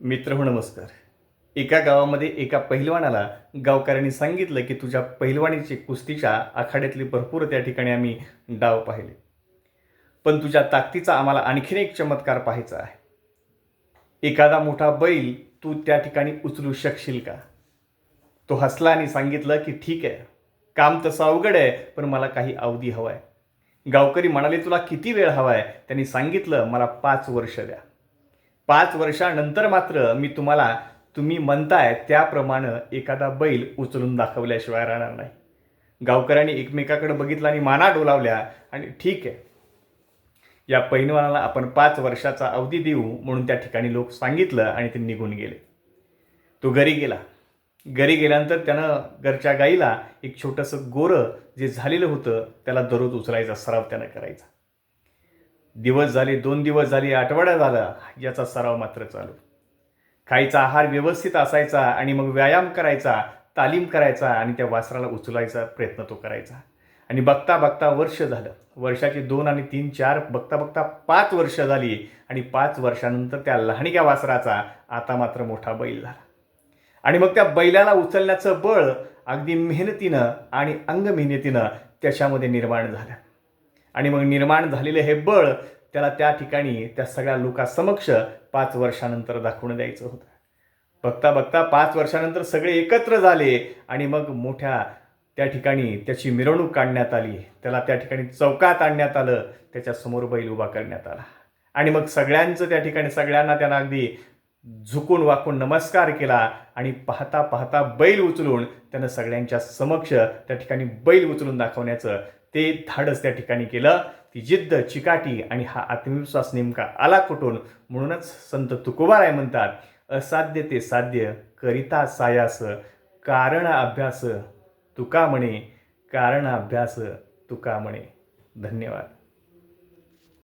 मित्र हो नमस्कार. एका गावामध्ये एका पहिलवानाला गावकऱ्यांनी सांगितलं की तुझ्या पहिलवानीची कुस्तीच्या आखाड्यातली भरपूर त्या ठिकाणी आम्ही डाव पाहिले. पण तुझ्या ताकदीचा आम्हाला आणखीन एक चमत्कार पाहायचा आहे. एखादा मोठा बैल तू त्या ठिकाणी उचलू शकशील का? तो हसला आणि सांगितलं की ठीक आहे काम तसं अवघड आहे पण मला काही अवधी हवा आहे गावकरी म्हणाले तुला किती वेळ हवा आहे त्यांनी सांगितलं मला पाच वर्ष द्या. पाच वर्षानंतर मात्र मी तुम्हाला तुम्ही म्हणताय त्याप्रमाणे एखादा बैल उचलून दाखवल्याशिवाय राहणार नाही. गावकऱ्यांनी एकमेकाकडे बघितलं आणि माना डोलावल्या आणि ठीक आहे. या पैलवानाला आपण पाच वर्षाचा अवधी देऊ म्हणून त्या ठिकाणी लोक सांगितलं आणि ते निघून गेले. तो घरी गेला. घरी गेल्यानंतर त्यानं घरच्या गाईला एक छोटंसं गोरं जे झालेलं होतं त्याला दररोज उचलायचा सराव त्यानं करायचा. दिवस झाले दोन दिवस झाले आठवडा झाला याचा सराव मात्र चालू. खायचा आहार व्यवस्थित असायचा आणि मग व्यायाम करायचा तालीम करायचा आणि त्या वासराला उचलायचा प्रयत्न तो करायचा. आणि बघता बघता वर्ष झालं. वर्षाचे दोन आणि तीन चार बघता बघता पाच वर्ष झाली आणि पाच वर्षानंतर त्या लहानग्या वासराचा आता मात्र मोठा बैल झाला. आणि मग त्या बैलाला उचलण्याचं बळ अगदी मेहनतीनं आणि अंगमेहनतीनं त्याच्यामध्ये निर्माण झालं. आणि मग निर्माण झालेलं हे बळ त्याला त्या ठिकाणी त्या सगळ्या लोकांसमक्ष पाच वर्षानंतर दाखवून द्यायचं होतं. बघता बघता पाच वर्षानंतर सगळे एकत्र झाले आणि मग मोठ्या त्या ठिकाणी त्याची मिरवणूक काढण्यात आली. त्याला त्या ठिकाणी चौकात आणण्यात आलं. त्याच्यासमोर बैल उभा करण्यात आला. आणि मग सगळ्यांचं त्या ठिकाणी सगळ्यांना त्यांना अगदी झुकून वाकून नमस्कार केला आणि पाहता पाहता बैल उचलून त्यानं सगळ्यांच्या समक्ष त्या ठिकाणी बैल उचलून दाखवण्याचं ते धाडस त्या ठिकाणी केलं. ती जिद्द चिकाटी आणि हा आत्मविश्वास नेमका आला कुठून? म्हणूनच संत तुकोबाराय म्हणतात असाध्य ते साध्य करिता सायास कारण अभ्यास तुका म्हणे कारण अभ्यास तुका म्हणे. धन्यवाद.